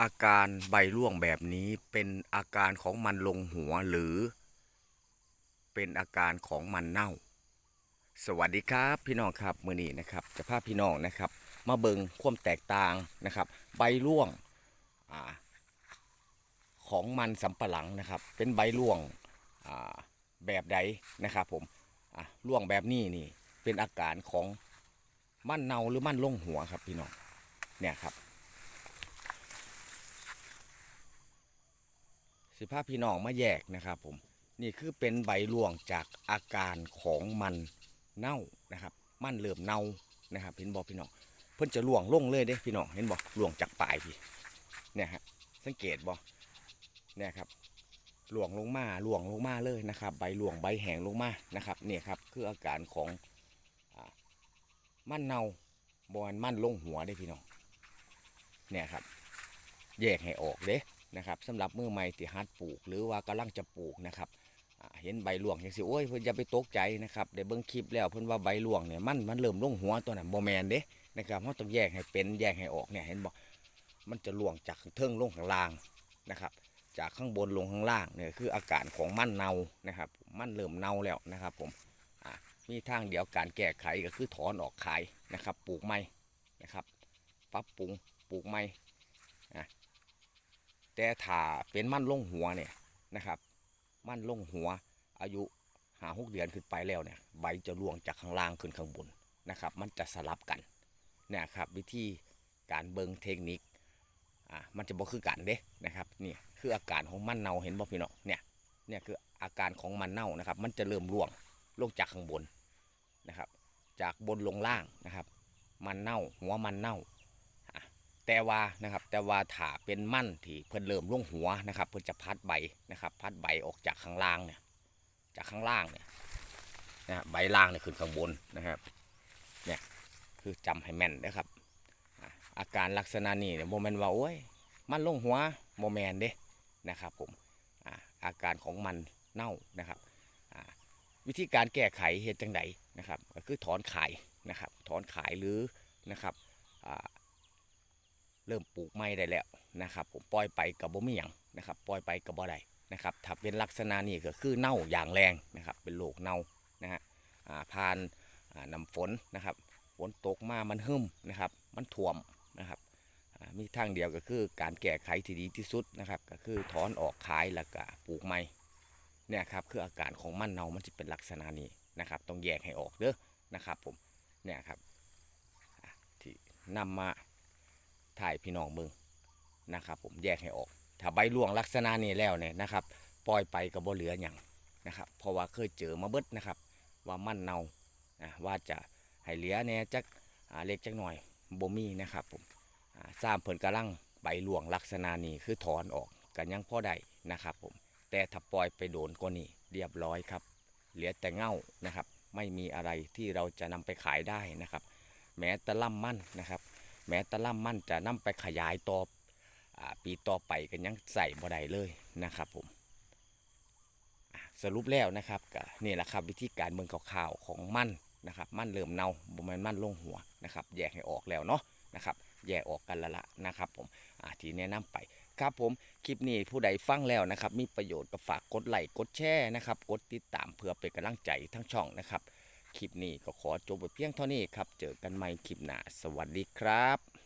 อาการใบร่วงแบบนี้เป็นอาการของมันลงหัวหรือ เป็นอาการของมันเน่า สวัสดีครับพี่น้องครับมือนี้นะครับจะพาพี่น้องนะครับ มาเบิงความแตกต่างนะครับ ใบร่วงอของมันสำปะหลังนะครับ เป็นใบร่วงแบบใดนะครับผมร่วงแบบนี้นี่เป็นอาการของมันเน่าหรือมันลงหัวครับพี่น้องเนี่ยครับ สิภาพพี่น้องมาแยกนะครับผมนี่คือเป็นใบร่วงจากอาการของมันเน่านะครับ มันเริ่มเน่านะครับเห็นบอกพี่น้องเพิ่นจะล่วงลงเลยเด้พี่น้องเห็นบอกล่วงจากปลายพี่เนี่ยฮะสังเกตบ่เนี่ยครับล่วงลงมาหลวงลงมาเลยนะครับ ใบล่วงใบแห้งลงมานะครับเนี่ยครับคืออาการของอมันเน่าบอนมันลงหัวเด้พี่น้องเนี่ยครับ แยกให้ออกเด้ นะครับสำหรับมือใหม่ที่ฮัดปลูก หรือว่ากำลังจะปลูกนะครับเห็นใบหลวงอย่างสิโอ้ยเพิ่นอย่าไปตกใจนะครับได้เบิ่งคลิปแล้วเพิ่นว่าใบหลวงเนี่ยมันมันเริ่มลงหัวตัวนั้นบ่แมนเด้นะครับเราต้องแยกให้เป็นแยกให้ออกเนี่ยเห็นบ่มันจะหลวงจากเทิงลงข้างล่างนะครับจากข้างบนลงข้างล่างเนี่ยคืออาการของมันเน่านะครับ มันเริ่มเน่าแล้วนะครับผมอ่ามีทางเดียวการแก้ไขก็คือถอนออกขายนะครับ ปลูกใหม่นะครับปรับปรุงปลูกใหม่ แต่ถ้าเป็นมั่นลงหัวเนี่ยนะครับ มั่นลงหัวอายุหาหกเดือนขึ้นไปแล้วเนี่ยใบจะร่วงจากข้างล่างขึ้นข้างบนนะครับ มันจะสลับกันเนี่ยครับวิธีการเบิงเทคนิคอ่ามันจะบ่คือกันเด้นะครับนี่คืออาการของมันเน่าเห็นบ่พี่น้องเนี่ยเนี่ยคืออาการของมันเน่านะครับ มันจะเริ่มร่วงลงจากข้างบนนะครับ จากบนลงล่างนะครับ มันเน่าหัวมันเน่า แต่ว่านะครับแต่ว่าถ้าเป็นมั่นที่เพิ่นเริ่มลงหัวนะครับ เพิ่นจะพัดใบนะครับพัดใบออกจากข้างล่างเนี่ยจากข้างล่างเนี่ยนะใบล่างเนี่ยขึ้นข้างบนนะครับเนี่ยคือจำให้แม่นนะครับ อาการลักษณะนี้เนี่ยโมเมนว่าโอ้ยมันลงหัวโมแมนเด้นะครับผมอาการของมันเน่านะครับวิธีการแก้ไขเหตุจังไดนะครับก็คือถอนขายนะครับถอนขายหรือนะครับอ่า เริ่มปลูกไม้ได้แล้วนะครับ ผมปล่อยไปกับบ่มีหยังนะครับปล่อยไปกับบ่ได้นะครับถ้าเป็นลักษณะนี้ก็คือเน่าอย่างแรงนะครับ เป็นโรคเน่านะฮะอ่าผ่านอ่าน้ำฝนนะครับฝนตกมามันหึมนะครับ มันท่วมนะครับอ่ามีทางเดียวก็คือการแก้ไขที่ดีที่สุดนะครับ ก็คือถอนออกขายแล้วก็ปลูกใหม่เนี่ยครับคืออาการของมันเน่ามันจะเป็นลักษณะนี้นะครับ ต้องแยกให้ออกเด้อนะครับผมเนี่ยครับที่นำมา ถ่ายพี่น้องเบิงนะครับ ผมแยกให้ออก ถ้าใบร่วงลักษณะนี้แล้วเนี่ยนะครับ ปล่อยไปกับบ่เหลืออย่างนะครับ เพราะว่าเคยเจอมาเบิดนะครับ ว่ามันเน่านะว่าจะให้เหลือเนี่ยจักเล็กจักหน่อยบ่มีนะครับผมสร้างเพิ่นกำลังใบร่วงลักษณะนี้คือถอนออกกันยังพอได้นะครับผมแต่ถ้าปล่อยไปโดนก็นี่เรียบร้อยครับ เหลือแต่เง่านะครับ ไม่มีอะไรที่เราจะนำไปขายได้นะครับ แม้แต่ล่ำมั่นนะครับ แม้ตะล่ำมันจะนำไปขยายต่ออปีต่อไปกันยังใส่บ่ได้เลยนะครับผมสรุปแล้วนะครับก็นี่แหละครับวิธีการเมืองข่าวๆของมันนะครับ มันเริ่มเน่าบ่แม่นมันลงหัวนะครับ แยกให้ออกแล้วเนาะนะครับ แยกออกกันละละนะครับ ผมที่แนะนำไปครับผมคลิปนี้ผู้ใดฟังแล้วนะครับ มีประโยชน์ก็ฝากกดไลค์กดแชร์นะครับ กดติดตามเพื่อเป็นกำลังใจทั้งช่องนะครับ คลิปนี้ก็ขอจบไปเพียงเท่านี้ครับ เจอกันใหม่คลิปหน้า สวัสดีครับ